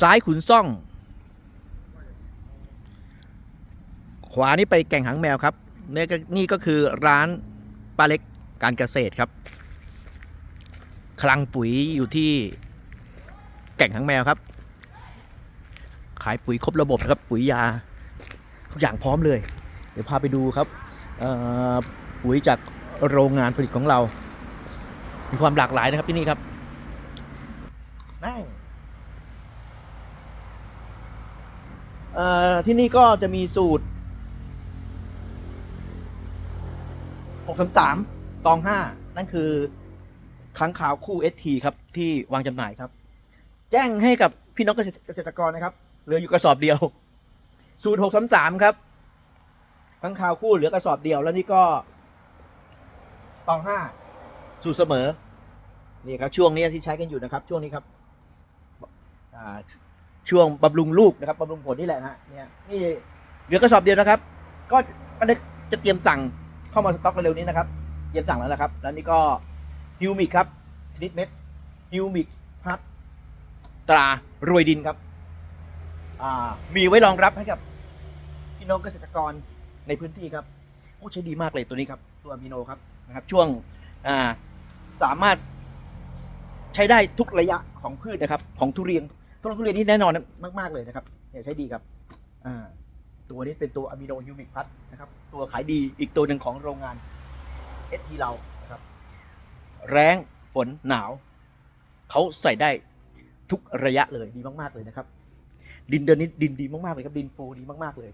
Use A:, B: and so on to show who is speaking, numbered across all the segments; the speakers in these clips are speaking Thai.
A: ซ้ายขุนซ่อง ขวานี่ไปแก่งหางแมวครับนี่นี่ก็คือร้านป้าเล็กการเกษตรครับ คลังปุ๋ยอยู่ที่แก่งหางแมวครับ ขายปุ๋ยครบระบบนะครับ ปุ๋ยยา ทุกอย่างพร้อมเลย เดี๋ยวพาไปดูครับปุ๋ยจากโรงงานผลิตของเรา มีความหลากหลายนะครับที่นี่ครับนั่งเอ่อ ที่นี่ก็จะมีสูตร 633 ตอง 5 นั่นคือค้างขาวคู่ ST ครับ ที่วางจำหน่ายครับ แจ้งให้กับพี่น้องเกษตรกรกรนะครับ เหลืออยู่กระสอบเดียว สูตร 633 ครับค้างขาวคู่เหลือกระสอบเดียว แล้วนี่ก็ตอง 5 สูตรเสมอ นี่ครับช่วงนี้ที่ใช้กันอยู่นะครับ ช่วงนี้ครับอ่า ช่วงบำรุงลูกนะครับบำรุงผลนี่แหละนะเนี่ยนี่เหลือกระสอบเดียวนะครับ ก็ก็จะเตรียมสั่งเข้ามาสต็อกเร็วๆนี้นะครับเตรียมสั่งแล้วนะครับ แล้วนี่ก็ฮิวมิกครับชนิดเม็ดฮิวมิกพัดตรารวยดินครับอ่ามีไว้รองรับให้กับพี่น้องเกษตรกรในพื้นที่ครับโอ้ใช้ดีมากเลยตัวนี้ครับ ตัวมิโนครับนะครับ ช่วงอ่าสามารถใช้ได้ทุกระยะของพืชนะครับ ของทุเรียน ทุเรียนนี่แน่นอนมากๆเลยนะครับเนี่ยใช้ดีครับอ่าตัวนี้เป็นตัวอะมิโนฮิวมิกพัทนะครับตัวขายดีอีกตัวหนึ่งของโรงงานเอสทีเรานะครับ แรงฝนหนาว เขาใส่ได้ทุกระยะเลยดีมาก ๆ เลยนะครับ ดินเดินนี้ดินดีมาก ๆ เลยครับ ดินโฟดีมาก ๆ เลย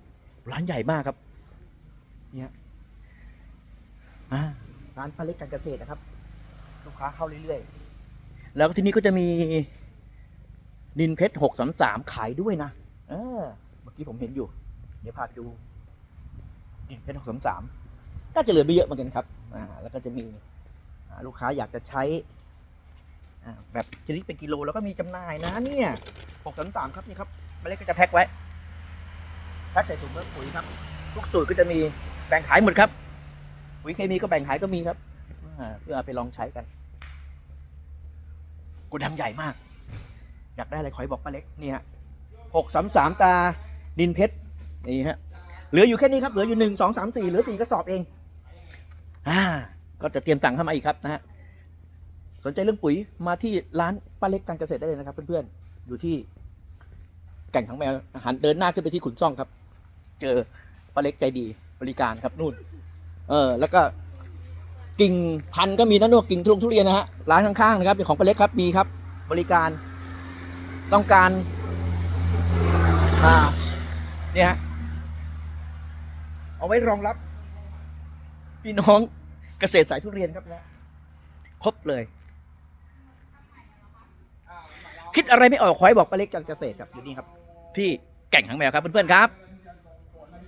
A: ร้านใหญ่มากครับเนี่ยร้านป้าเล็กการเกษตรนะครับ ลูกค้าเข้าเรื่อย ๆ แล้วที่นี่ก็จะมี นินเพชรหกสามสามขายด้วยนะเออเมื่อกี้ผมเห็นอยู่ เดี๋ยวพาไปดู นินเพชรหกสามสามน่าจะเหลือไม่เยอะเหมือนกันครับอ่าแล้วก็จะมีลูกค้าอยากจะใช้แบบชนิดเป็นกิโลแล้วก็มีจำหน่ายนะเนี่ยหกสามสามครับนี่ครับมาเล็กก็จะแพ็คไว้ แพ็คใส่ถุงเมื่อปุ๋ยครับทุกสูตรก็จะมีแบ่งขายหมดครับ ปุ๋ยเคมีก็แบ่งขายก็มีครับเพื่อเอาไปลองใช้กันกดังใหญ่มาก อยากได้อะไรขอให้บอกป้าเล็กนี่ฮะหกสามสามตาดินเพชรนี่ฮะเหลืออยู่แค่นี้ครับเหลืออยู่หนึ่งสองสามสี่เหลือสี่กระสอบเองอ่าก็จะเตรียมสั่งเข้ามาอีกครับนะฮะสนใจเรื่องปุ๋ยมาที่ร้านป้าเล็กการเกษตรได้เลยนะครับเพื่อนๆอยู่ที่แก่งทั้งแมวหันเดินหน้าขึ้นไปที่ขุนซ่องครับ เจอป้าเล็กใจดีบริการครับนู่น เออแล้วก็กิ่งพันก็มีนะนวกกิ่งทุงทุเรียนนะฮะร้านข้างๆนะครับเป็นของปลาเล็กครับมีครับ บริการ ต้องการอ่าเนี่ยฮะเอาไว้รองรับพี่น้องเกษตรสายทุเรียนครับนะครบเลย คิดอะไรไม่ออกขอให้บอกป้าเล็กจากเกษตรครับอยู่นี่ครับพี่แก่งหางแมวครับเพื่อนๆครับ